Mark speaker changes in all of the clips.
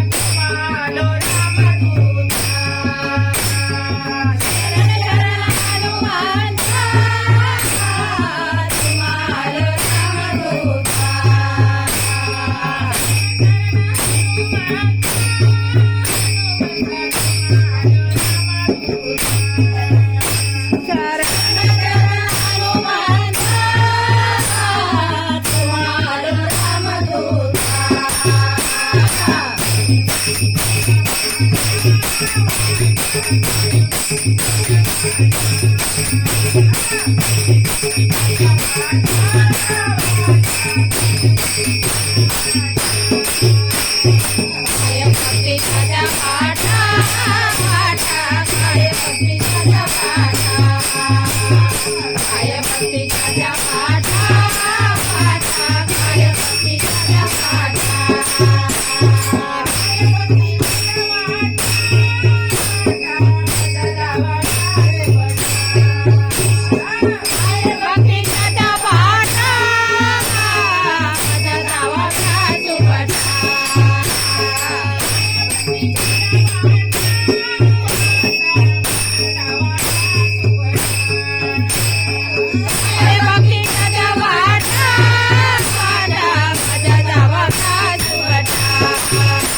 Speaker 1: you. Thank you.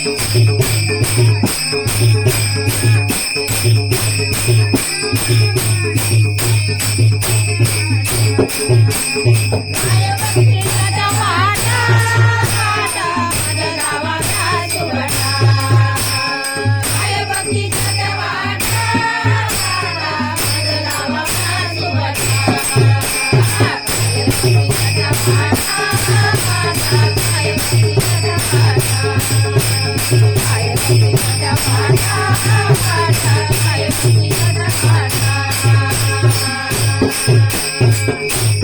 Speaker 1: Fire, fire. Thank you.